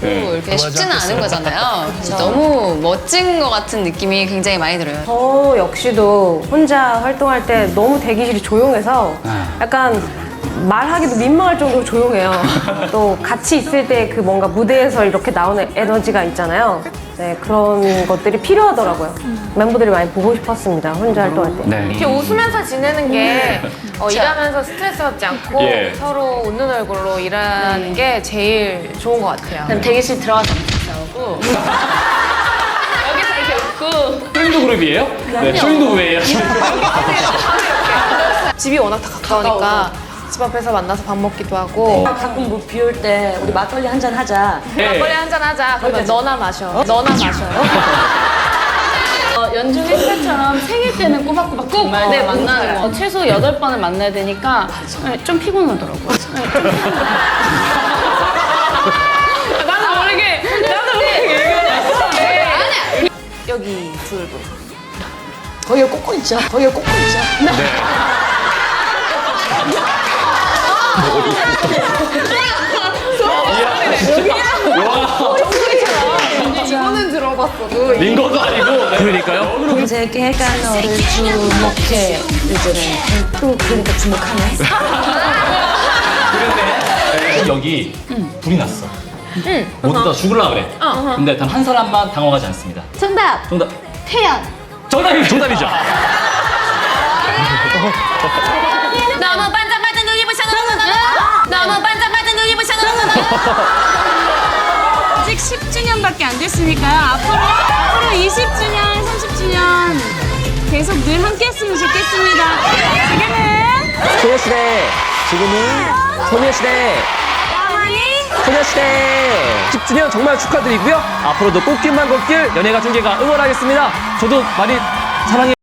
네. 이렇게 쉽지는 않은 거잖아요. 그래서 너무 멋진 것 같은 느낌이 굉장히 많이 들어요. 저 역시도 혼자 활동할 때 너무 대기실이 조용해서 약간 말하기도 민망할 정도로 조용해요. 또 같이 있을 때 그 뭔가 무대에서 이렇게 나오는 에너지가 있잖아요. 네, 그런 것들이 필요하더라고요. 멤버들이 많이 보고 싶었습니다. 혼자 활동할 때. 네. 이렇게 웃으면서 지내는 게 어, 일하면서 스트레스 받지 않고 예. 서로 웃는 얼굴로 일하는 게 제일 좋은 것 같아요. 그럼 대기실 들어가서 싸우고 여기서 이렇게 웃고 쇼인도 그룹이에요? 네, 쇼인도 그룹이에요. 집이 워낙 다 가까우니까 집 앞에서 만나서 밥 먹기도 하고 가끔 뭐 비올 때 우리 막걸리 한 잔 하자. 네. 막걸리 한잔 하자. 그러면 너나 마셔. 너나 마셔요. 어, 연중 1차처럼 생일 때는 꼬박꼬박 꼭 네, 만나는 거. 어, 최소 8번은 만나야 되니까 네, 좀 피곤하더라고요. 네, 좀 피곤하더라고요. 나도 모르게, 나도 모르게. 여기 둘 분. 거기에 꽂고 있자. 거기에 꽂고 있자. 이거는 들어봤어도 링거도 아니고. 그러니까요. 공세계가 너를 주목해. 이제는 또 그러니까 주목하네. 그런데 여기 불이 났어. 모두 다 죽을라 그래. 근데 단 한 사람만 당황하지 않습니다. 정답! 정답. 태연! 정답이 정답이죠. 아직 10주년밖에 안 됐으니까요. 앞으로, 앞으로 20주년, 30주년 계속 늘 함께 했으면 좋겠습니다. 지금은 소녀시대 지금은 소녀시대. 소녀시대. 10주년 정말 축하드리고요. 앞으로도 꽃길만 걷길 연예가 중계가 응원하겠습니다. 저도 많이 사랑해